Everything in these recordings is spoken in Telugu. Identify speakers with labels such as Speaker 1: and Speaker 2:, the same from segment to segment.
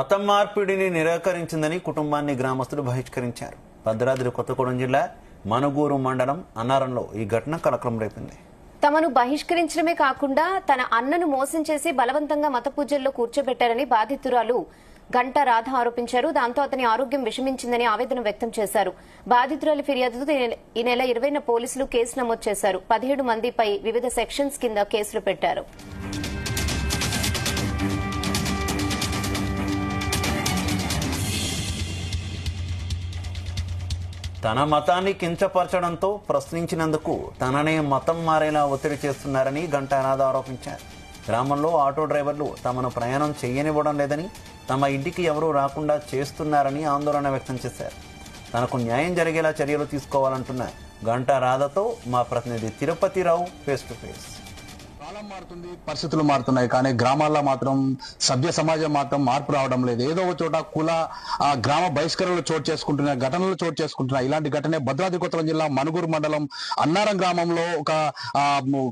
Speaker 1: మతం మార్పిడిని నిరాకరించిందని కుటుంబాన్ని గ్రామస్తులు బహిష్కరించారు. భద్రాద్రి కొత్తగూడెం జిల్లా మనుగూరు మండలం అన్నారంలో ఈ ఘటన కలకలం రేపింది.
Speaker 2: తమను బహిష్కరించడమే కాకుండా తన అన్నను మోసం చేసి బలవంతంగా మత పూజల్లో కూర్చోబెట్టారని బాధితురాలు గంట రాధ ఆరోపించారు. దాంతో అతని ఆరోగ్యం విషమించిందని ఆవేదన వ్యక్తం చేశారు. బాధితురాలి ఫిర్యాదుతో ఈ నెల- ఈ నెల ఇరవైన పోలీసులు కేసు నమోదు చేశారు. పదిహేడు మందిపై వివిధ సెక్షన్స్ కింద కేసులు పెట్టారు.
Speaker 1: తన మతాన్ని కించపరచడంతో ప్రశ్నించినందుకు తననే మతం మారేలా ఒత్తిడి చేస్తున్నారని గంటానాథ్ ఆరోపించారు. గ్రామంలో ఆటో డ్రైవర్లు తమను ప్రయాణం చేయనివ్వడం లేదని తమ ఇంటికి ఎవరూ రాకుండా చేస్తున్నారని ఆందోళన వ్యక్తం చేశారు. తనకు న్యాయం జరిగేలా చర్యలు తీసుకోవాలంటున్న గంటా రాధతో మా ప్రతినిధి తిరుపతిరావు ఫేస్ టు ఫేస్.
Speaker 3: కాలం మారుతుంది పరిస్థితులు మారుతున్నాయి. కానీ గ్రామాల్లో మాత్రం సభ్య సమాజం మాత్రం మార్పు రావడం లేదు. ఏదో ఒక చోట కుల గ్రామ బహిష్కరణలు చోటు చేసుకుంటున్న ఘటనలు చోటు చేసుకుంటున్నాయి. ఇలాంటి ఘటనే భద్రాద్రి కొత్తగూడెం జిల్లా మనుగూరు మండలం అన్నారం గ్రామంలో ఒక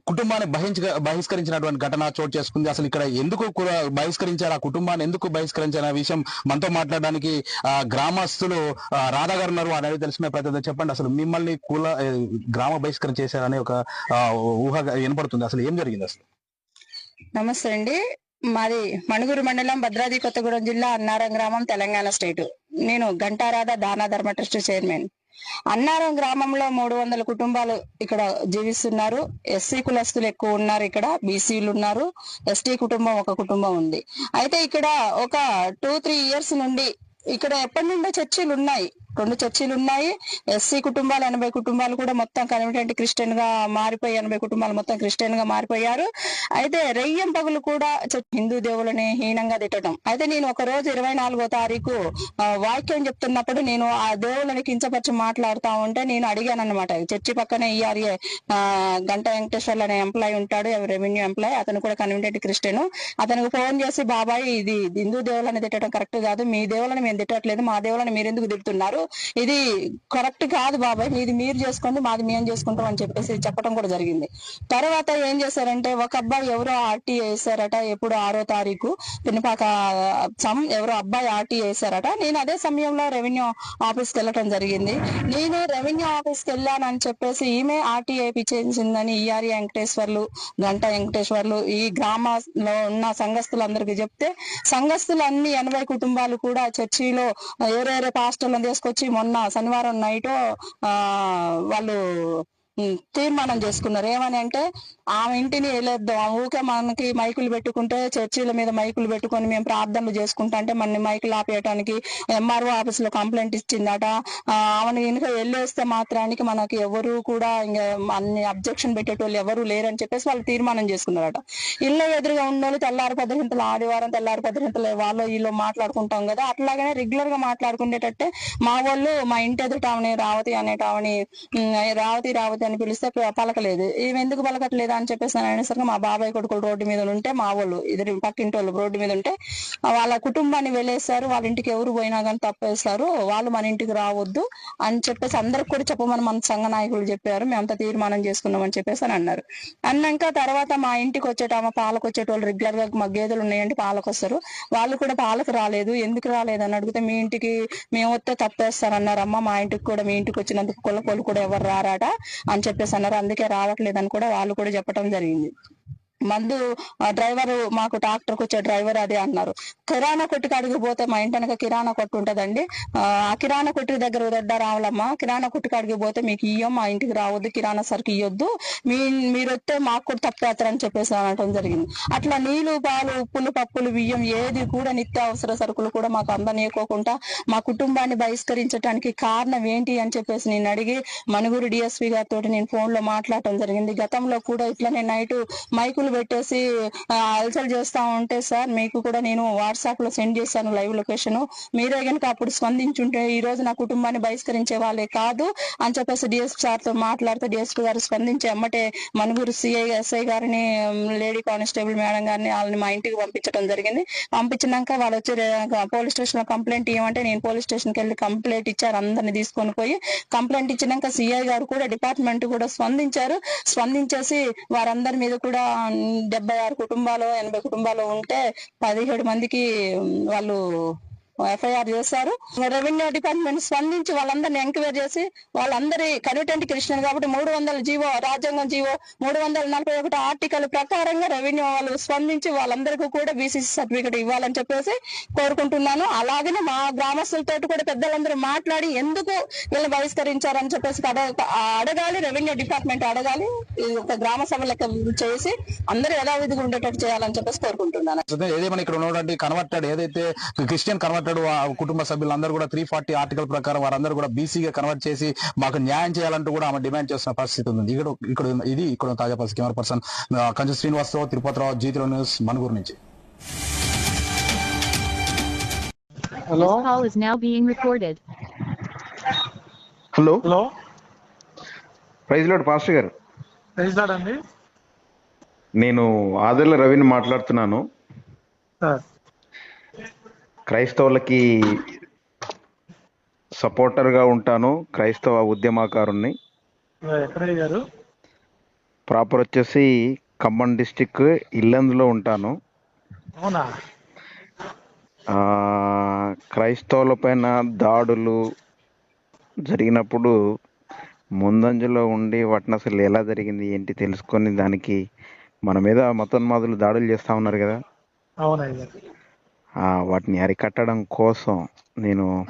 Speaker 3: కుటుంబాన్ని బహించ బహిష్కరించినటువంటి ఘటన చోటు చేసుకుంది. అసలు ఇక్కడ ఎందుకు కుల బహిష్కరించారు? ఆ కుటుంబాన్ని ఎందుకు బహిష్కరించారు? విషయం మనతో మాట్లాడడానికి ఆ, గ్రామస్తులు ఆ, రాధా ఉన్నారు అనేది తెలిసిన ప్రతి చెప్పండి. అసలు మిమ్మల్ని కుల గ్రామ బహిష్కరణ చేశారనే ఒక ఊహ వినపడుతుంది. అసలు ఏం జరిగింది అసలు.
Speaker 4: నమస్తే అండి. మాది మణుగురు మండలం భద్రాద్రి కొత్తగూడెం జిల్లా అన్నారం గ్రామం తెలంగాణ స్టేట్. నేను గంటారాధ దాన ధర్మ ట్రస్ట్ చైర్మన్. అన్నారం గ్రామంలో మూడు వందల కుటుంబాలు ఇక్కడ జీవిస్తున్నారు. ఎస్సీ కులస్తులు ఎక్కువ ఉన్నారు ఇక్కడ బీసీలు ఉన్నారు. ఎస్టీ కుటుంబం ఒక కుటుంబం ఉంది. అయితే ఇక్కడ ఒక టూ త్రీ ఇయర్స్ నుండి ఇక్కడ ఎప్పటి నుండో చర్చిలు ఉన్నాయి. రెండు చర్చిలు ఉన్నాయి. ఎస్సీ కుటుంబాలు ఎనభై కుటుంబాలు కూడా మొత్తం కన్వర్టెంట్ క్రిస్టియన్గా మారిపోయి ఎనభై కుటుంబాలు మొత్తం క్రిస్టియన్గా మారిపోయారు. అయితే రెయ్యం పగులు కూడా హిందూ దేవులని హీనంగా తిట్టడం. అయితే నేను ఒక రోజు ఇరవై నాలుగో తారీఖు వాక్యం చెప్తున్నప్పుడు నేను ఆ దేవుళ్ళని కించపరిచి మాట్లాడుతా ఉంటే నేను అడిగాను అనమాట చర్చి పక్కనే ఈఆర్ఏ గంట వెంకటేశ్వర్లు అనే ఎంప్లాయ్ ఉంటాడు రెవెన్యూ ఎంప్లాయ్. అతను కూడా కన్వర్టెంట్ క్రిస్టియన్. అతనికి ఫోన్ చేసి బాబాయ్ ఇది హిందూ దేవుళ్ళని తిట్టడం కరెక్ట్ కాదు. మీ దేవుళ్ళని మేము తిట్టట్లేదు. మా దేవుళ్ళని మీరు ఎందుకు తిడుతున్నారు ఇది కరెక్ట్ కాదు బాబాయ్. మీది మీరు చేసుకోండి మాది మేము చేసుకుంటాం అని చెప్పేసి చెప్పడం కూడా జరిగింది. తర్వాత ఏం చేశారంటే ఒక అబ్బాయి ఎవరో ఆర్టీ వేసారట ఎప్పుడు ఆరో తారీఖు పినపాక సమ్ ఎవరో అబ్బాయి ఆర్టీ వేసారట నేను అదే సమయంలో రెవెన్యూ ఆఫీస్కి వెళ్ళటం జరిగింది. నేను రెవెన్యూ ఆఫీస్కి వెళ్ళానని చెప్పేసి ఈమె ఆర్టీ వేయించిందని ఈఆర్ఈ వెంకటేశ్వర్లు గంట వెంకటేశ్వర్లు ఈ గ్రామంలో ఉన్న సంఘస్థులందరికీ చెప్తే సంఘస్థులు అన్ని ఎనభై కుటుంబాలు కూడా చర్చిలో ఎవరెవరే పాస్టర్లను తీసుకొచ్చి మొన్న శనివారం నైట్ ఆ వాళ్ళు తీర్మానం చేసుకున్నారు. ఏమని అంటే ఆమె ఇంటిని వెళ్ళేద్దాం ఆ ఊకే మనకి మైకులు పెట్టుకుంటే చర్చిల మీద మైకులు పెట్టుకొని మేము ప్రార్థనలు చేసుకుంటా అంటే మన మైకులు ఆపేయటానికి ఎంఆర్ఓ ఆఫీస్లో కంప్లైంట్ ఇచ్చిందట. ఆమెను కనుక వెళ్ళేస్తే మాత్రానికి మనకి ఎవరు కూడా ఇంకా అన్ని అబ్జెక్షన్ పెట్టేటోళ్ళు ఎవరు లేరని చెప్పేసి వాళ్ళు తీర్మానం చేసుకున్నారట. ఇళ్ళ ఎదురుగా ఉన్నోళ్ళు తెల్లారి పద్దరింతలు ఆదివారం తెల్లారి పద్దరింతలు వాళ్ళు వీళ్ళు మాట్లాడుకుంటాం కదా. అట్లాగనే రెగ్యులర్గా మాట్లాడుకునేటట్టే మా వాళ్ళు మా ఇంటి ఎదుట ఆమెని రావతి అనేటావని రావతి రావతి అని పిలిస్తే పలకలేదు. ఈమె ఎందుకు పలకట్లేదు? అని చెప్పేసి అనేసరికి మా బాబాయ్ కొడుకులు రోడ్డు మీద ఉంటే మా వాళ్ళు ఇద్దరు పక్కింటి వాళ్ళు రోడ్డు మీద ఉంటే వాళ్ళ కుటుంబాన్ని వెళ్ళేస్తారు వాళ్ళ ఇంటికి ఎవరు పోయినా కానీ తప్పేస్తారు. వాళ్ళు మన ఇంటికి రావద్దు అని చెప్పేసి అందరికి కూడా చెప్పమని మన సంఘ నాయకులు చెప్పారు. మేమంతా తీర్మానం చేసుకున్నాం అని చెప్పేసి అని అన్నారు. అన్నాక తర్వాత మా ఇంటికి వచ్చేట ఆమె పాలకు వచ్చేటోళ్ళు రెగ్యులర్గా మా గేదెలు ఉన్నాయంటే పాలకు వస్తారు. వాళ్ళు కూడా పాలకు రాలేదు. ఎందుకు రాలేదు అని అడిగితే మీ ఇంటికి మేము వస్తే తప్పేస్తారన్నారమ్మా. మా ఇంటికి కూడా మీ ఇంటికి వచ్చినందుకు కొలకోలు కూడా ఎవరు రారాట అని చెప్పేసి అన్నారు. అందుకే రావట్లేదని కూడా వాళ్ళు కూడా చెప్పడం జరిగింది. మందు డ్రైవర్ మాకు ట్రాక్టర్ వచ్చే డ్రైవర్ అదే అన్నారు. కిరాణా కొట్టుకు కాడికి పోతే మా ఇంటి వెనక కిరాణా కొట్టు ఉంటదండి. ఆ కిరాణా కొట్టు దగ్గర దొడ్డ రావాలమ్మ. కిరాణా కొట్టు కాడికి పోతే మీకు ఇయ్యం మా ఇంటికి రావద్దు కిరాణా సరుకు ఇయ్యొద్దు. మీ మీరు వస్తే మాకు కూడా తప్పేస్తారని చెప్పేసి అనటం జరిగింది. అట్లా నీళ్ళు పాలు ఉప్పులు పప్పులు బియ్యం ఏది కూడా నిత్యావసర సరుకులు కూడా మాకు అందనీయకోకుండా మా కుటుంబాన్ని బహిష్కరించడానికి కారణం ఏంటి అని చెప్పేసి నేను అడిగి మనుగురు డిఎస్పీ గారితో నేను ఫోన్లో మాట్లాడటం జరిగింది. గతంలో కూడా ఇట్లా నేను నైట్ మైకులు పెట్టేసి ఆ, అలసలు చేస్తా ఉంటే సార్ మీకు కూడా నేను వాట్సాప్లో సెండ్ చేశాను లైవ్ లొకేషన్. మీరే కనుక అప్పుడు స్పందించుంటే ఈ రోజు నా కుటుంబాన్ని బహిష్కరించే వాళ్ళే కాదు అని చెప్పేసి డిఎస్పీ సార్తో మాట్లాడితే డిఎస్పీ గారు స్పందించి ఎమ్మటే మనుగురు సిఐ ఎస్ఐ గారిని లేడీ కానిస్టేబుల్ మేడం గారిని వాళ్ళని మా ఇంటికి పంపించడం జరిగింది. పంపించినాక వాళ్ళు వచ్చి పోలీస్ స్టేషన్లో కంప్లైంట్ ఇవ్వమంటే నేను పోలీస్ స్టేషన్కి వెళ్ళి కంప్లైంట్ ఇచ్చారు అందరిని తీసుకొని పోయి. కంప్లైంట్ ఇచ్చినాక సిఐ గారు కూడా డిపార్ట్మెంట్ కూడా స్పందించారు. స్పందించేసి వారందరి మీద కూడా డెబ్బై ఆరు కుటుంబాలు ఎనభై కుటుంబాలు ఉంటే పదిహేడు మందికి వాళ్ళు ఎఫ్ఐఆర్ చేశారు. రెవెన్యూ డిపార్ట్మెంట్ స్పందించి వాళ్ళందరినీ ఎంక్వైరీ చేసి వాళ్ళందరి కన్విటెంట్ క్రిస్టియన్ కాబట్టి మూడు వందల జీవో రాజ్యాంగం జీవో మూడు వందల నలభై ఒకటి ఆర్టికల్ ప్రకారంగా రెవెన్యూ వాళ్ళు స్పందించి వాళ్ళందరికీ కూడా బీసీసీ సర్టిఫికేట్ ఇవ్వాలని చెప్పేసి కోరుకుంటున్నాను. అలాగనే మా గ్రామస్తులతో కూడా పెద్దలందరూ మాట్లాడి ఎందుకు వీళ్ళు బహిష్కరించారని చెప్పేసి అడగాలి రెవెన్యూ డిపార్ట్మెంట్ అడగాలి ఈ యొక్క గ్రామ సభ లెక్క చేసి అందరూ యథావిధిగా ఉండేటట్టు చేయాలని చెప్పేసి కోరుకుంటున్నాను.
Speaker 3: ఏదేమైనా ఇక్కడ ఉన్నటువంటి కన్వర్టెడ్ ఏదైతే క్రిస్టియన్ కన్వర్టెడ్ కుటుంబ సభ్యులందరూ కూడా త్రీ ఫార్టీ ఆర్టికల్ ప్రకారం వారందరూ కూడా బీసీగా కన్వర్ట్ చేసి మాకు న్యాయం చేయాలంటూ కూడా ఆమె డిమాండ్ చేస్తున్న పరిస్థితి ఉంది. ఇక్కడ ఇక్కడ ఇది ఇక్కడ తాజా పరిస్థితి. కెమెరా పర్సన్ కంచు శ్రీనివాసరావు తిరుపతిరావు జీతిలో న్యూస్ మనుగురు నుంచి.
Speaker 5: Hello.
Speaker 6: Hello?
Speaker 5: Hello?
Speaker 6: Praise Lord pastor గారు.
Speaker 5: అండి.
Speaker 6: నేను ఆదర్ల రవిని మాట్లాడుతున్నాను.
Speaker 5: సార్.
Speaker 6: క్రైస్తవులకి సపోర్టర్గా ఉంటాను క్రైస్తవ ఉద్యమకారుణ్ణి.
Speaker 5: అయ్యారు
Speaker 6: ప్రాపర్ వచ్చేసి ఖమ్మం డిస్టిక్ ఇల్లందులో ఉంటాను.
Speaker 5: అవునా?
Speaker 6: క్రైస్తవుల పైన దాడులు జరిగినప్పుడు ముందంజలో ఉండి వాటిని అసలు ఎలా జరిగింది ఏంటి తెలుసుకొని దానికి మన మీద మతోన్మాదులు దాడులు చేస్తూ ఉన్నారు కదా.
Speaker 5: అవునయ్యా
Speaker 6: ఆ, వాటిని అరికట్టడం కోసం నేను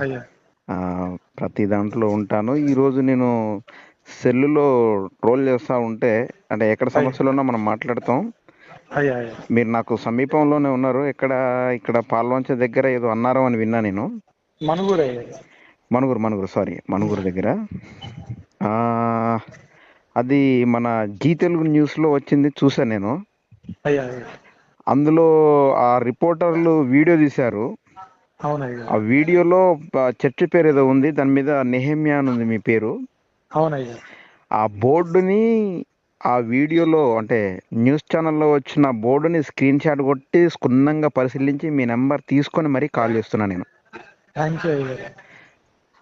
Speaker 6: ప్రతి దాంట్లో ఉంటాను. ఈరోజు నేను సెల్లులో ట్రోల్ చేస్తూ ఉంటే అంటే ఎక్కడ సమస్యలు ఉన్నా మనం మాట్లాడతాం. మీరు నాకు సమీపంలోనే ఉన్నారు. ఎక్కడ ఇక్కడ పాల్వంచ దగ్గర ఏదో అన్నారో అని విన్నా నేను.
Speaker 5: మనుగురు
Speaker 6: మనుగురు మనుగురు సారీ మనుగురు దగ్గర. అది మన జీ తెలుగు న్యూస్లో వచ్చింది చూసాను నేను. అందులో ఆ రిపోర్టర్లు వీడియో తీశారు. ఆ వీడియోలో చర్చి పేరు ఏదో ఉంది. దాని మీద నెహమ్యా అని ఉంది మీ పేరు.
Speaker 5: అవునయ్యా.
Speaker 6: ఆ బోర్డుని ఆ వీడియోలో అంటే న్యూస్ ఛానల్లో వచ్చిన బోర్డుని స్క్రీన్ షాట్ కొట్టి క్షుణ్ణంగా పరిశీలించి మీ నెంబర్ తీసుకొని మరీ కాల్ చేస్తున్నా నేను.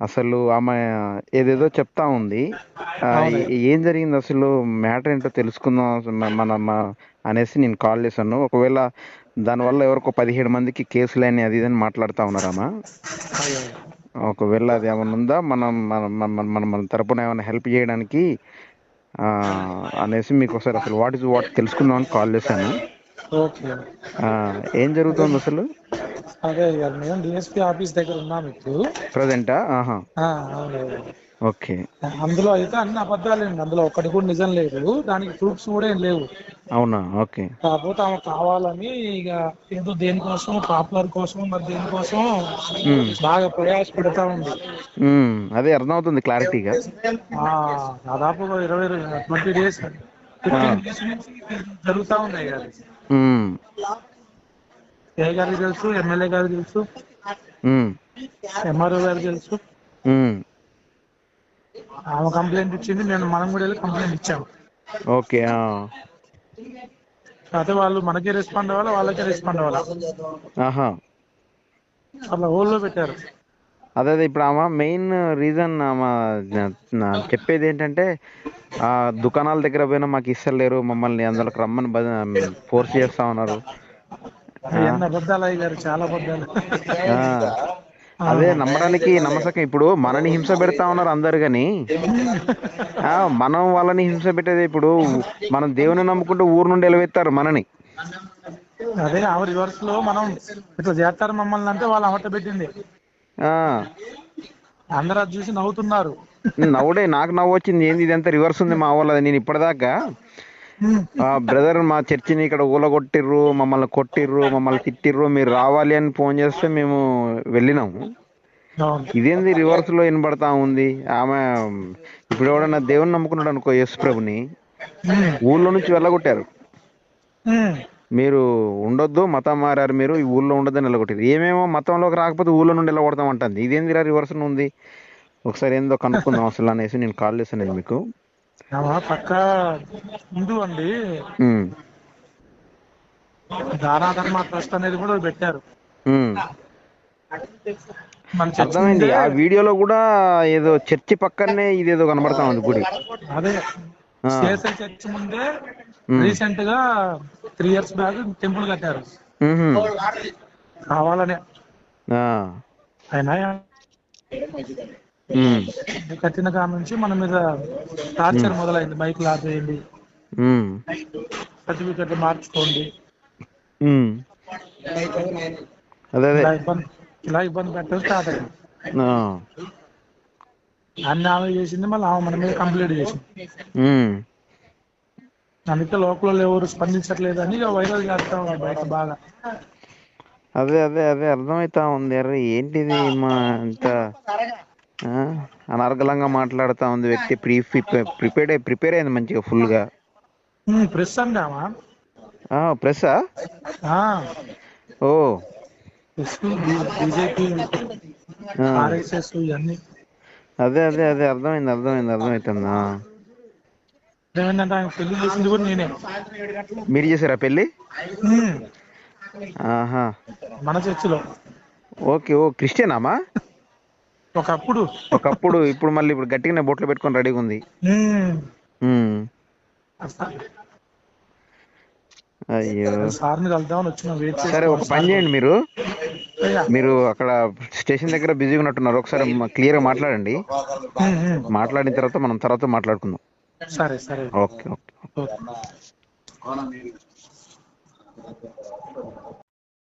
Speaker 6: అసలు ఆమె ఏదేదో చెప్తా ఉంది. ఏ- జరిగింది అసలు? మ్యాటర్ ఏంటో తెలుసుకుందాం. మన అనేసి నేను కాల్ చేశాను. ఒకవేళ దానివల్ల ఎవరికో పదిహేడు మందికి కేసులని అది ఇది అని మాట్లాడుతూ ఉన్నారామా ఒకవేళ అది ఏమైనా ఉందా? మనం మన మన తరపున ఏమైనా హెల్ప్ చేయడానికి అనేసి మీకు ఒకసారి అసలు వాట్ ఇస్ వాట్ తెలుసుకుందామని కాల్ చేశాను. ఏం జరుగుతుంది అసలు?
Speaker 5: అదే డిఎస్పీ ఆఫీస్ దగ్గర ఉన్నాం ఇప్పుడు
Speaker 6: ప్రజెంటా? ఆహా. ఓకే.
Speaker 5: అందులో అయితే అన్ని అబద్ధాలేండి. అందులో ఒక్కటి కూడా నిజం లేదు. దానికి ప్రూఫ్స్ కూడా ఏం లేవు.
Speaker 6: అవునా? ఓకే.
Speaker 5: కాకపోతే ఆమె కావాలని ఇక ఏదో దేనికోసం పాపులర్ కోసం మరి దేనికోసం బాగా ప్రయాస పెడతా ఉంది.
Speaker 6: అదే అర్థమవుతుంది క్లారిటీగా.
Speaker 5: ఆ, దాదాపు ఇరవై ట్వంటీ డేస్ జరుగుతా ఉన్నాయి
Speaker 6: ఉమ్,
Speaker 5: ఏ గారికి తెలుసు? ఎమ్మెల్యే గారికి తెలుసు? ఎంఆర్ఓ గారికి తెలుసు? ఆమె కంప్లైంట్ ఇచ్చింది నేను మనం కూడా వెళ్ళి కంప్లైంట్ ఇచ్చాము.
Speaker 6: ఓకే ఆ,
Speaker 5: అయితే వాళ్ళు మనకే రెస్పాండ్ అవ్వాలి వాళ్ళకే రెస్పాండ్ అవ్వాలి?
Speaker 6: ఆహా.
Speaker 5: హోల్లో పెట్టారు.
Speaker 6: అదే అదే ఇప్పుడు ఆమె మెయిన్ రీజన్ ఆమె చెప్పేది ఏంటంటే ఆ దుకాణాల దగ్గర పోయినా మాకు ఇస్తలేరు మమ్మల్ని అందులోకి రమ్మని ఫోర్స్ చేస్తా ఉన్నారు.
Speaker 5: చాలా
Speaker 6: అదే నమ్మడానికి నమ్మసకం ఇప్పుడు మనని హింస పెడతా ఉన్నారు అందరు కానీ ఆ, మనం వాళ్ళని హింస పెట్టేది ఇప్పుడు మనం దేవుని నమ్ముకుంటూ ఊరు నుండి ఎలవెత్తారు మనని.
Speaker 5: అదే ఆమె రివర్స్లో మనం ఇట్లా చేస్తారు మమ్మల్ని అంటే వాళ్ళు అమట పెట్టింది.
Speaker 6: ఆ,
Speaker 5: అందరూ అది చూసి నవ్వుతున్నారు.
Speaker 6: నవ్వుడే నాకు నవ్వు వచ్చింది ఏంది ఇదంతా రివర్స్ ఉంది మా వాళ్ళది నేను ఇప్పటిదాకా ఆ బ్రదర్ మా చర్చిని ఇక్కడ ఊలగొట్టిర్రు మమ్మల్ని కొట్టిర్రు మమ్మల్ని తిట్టిర్రు మీరు రావాలి అని ఫోన్ చేస్తే మేము వెళ్ళినాము. ఇదేంది రివర్స్లో వినబడతా ఉంది? ఆమె ఇప్పుడు ఎవడన్నా దేవుని నమ్ముకున్నాడు అనుకో యేసు ప్రభుని ఊళ్ళో నుంచి వెళ్ళగొట్టారు. మీరు ఉండొద్దు మతం మారారు మీరు ఈ ఊళ్ళో ఉండొద్దని వెళ్ళగొట్టారు ఏమేమో మతంలోకి రాకపోతే ఊళ్ళో నుండి వెళ్ళగొడతాం అంటుంది ఇదేంది ఇలా రివర్స్ ఉంది? ఒకసారి ఏందో కనుక్కుందాం అసలు అనేసి నేను కాల్ చేశాను మీకు.
Speaker 5: పక్క హిందూ అండి. దానా ధర్మ ట్రస్ట్ అనేది కూడా పెట్టారు.
Speaker 6: అర్థమైంది. ఆ వీడియోలో కూడా ఏదో చర్చి పక్కనే ఇదేదో కనబడతా ఉంది గుడి.
Speaker 5: అదే. సిఎస్ఐ చర్చ్ ముందే. రీసెంట్గా త్రీ ఇయర్స్ బ్యాక్ టెంపుల్ కట్టారు. కావాలనే.
Speaker 6: ఆ.
Speaker 5: కట్టిన కాడ నుంచి మన మీద టార్చర్ మొదలైంది బైక్ లాపేయండి
Speaker 6: మ్.
Speaker 5: సర్టిఫికెట్లు మార్చుకోండి.
Speaker 6: అదే
Speaker 5: ఇలా ఇబ్బంది పెట్టడం స్టార్ట్ అయింది. అన్ని ఆమె చేసింది మళ్ళీ ఆమె మన మీద కంప్లీట్ చేసింది. అందుకే లోకల్ ఎవరు స్పందించట్లేదు అని వైరల్ చేస్తా ఉన్నారు బయట బాగా
Speaker 6: అదే అదే అదే అర్థమైతా ఉంది అరే ఏంటిది మా ఆ? అనర్గళంగా మాట్లాడుతా ఉంది వ్యక్తి. ప్రీ ప్రిపేర్డ్ ప్రిపేర్ అయింది మంచిగా ఫుల్గా
Speaker 5: ప్రెస్ అందామా
Speaker 6: ప్రెస్సా? ఓ.
Speaker 5: ప్రెస్ బీజేపీ
Speaker 6: ఆ.
Speaker 5: ఆర్ఎస్ఎస్ ఇవన్నీ.
Speaker 6: అదే అదే అదే అర్థమైంది అర్థమైంది అర్థమవుతుందా
Speaker 5: ఏమైందంటే ఆయన పెళ్ళి చేసింది కూడా నేనే.
Speaker 6: మీరు చేసారా పెళ్ళి
Speaker 5: ఉమ్,
Speaker 6: ఆహా.
Speaker 5: మన చర్చిలో.
Speaker 6: ఓకే ఓ క్రిస్టియనామా
Speaker 5: ఒకప్పుడు.
Speaker 6: ఒకప్పుడు ఇప్పుడు మళ్ళీ ఇప్పుడు గట్టిగానే బొట్లు పెట్టుకొని రెడీగా ఉంది. అయ్యో.
Speaker 5: సార్ని కలుద్దామని వచ్చిన
Speaker 6: సరే ఒక పని చేయండి మీరు. మీరు అక్కడ స్టేషన్ దగ్గర బిజీగా ఉన్నట్టున్నారు. ఒకసారి క్లియర్గా మాట్లాడండి. మాట్లాడిన తర్వాత మనం తర్వాత మాట్లాడుకుందాం.
Speaker 5: సరే సరే.
Speaker 6: ఓకే.
Speaker 5: ఓకే.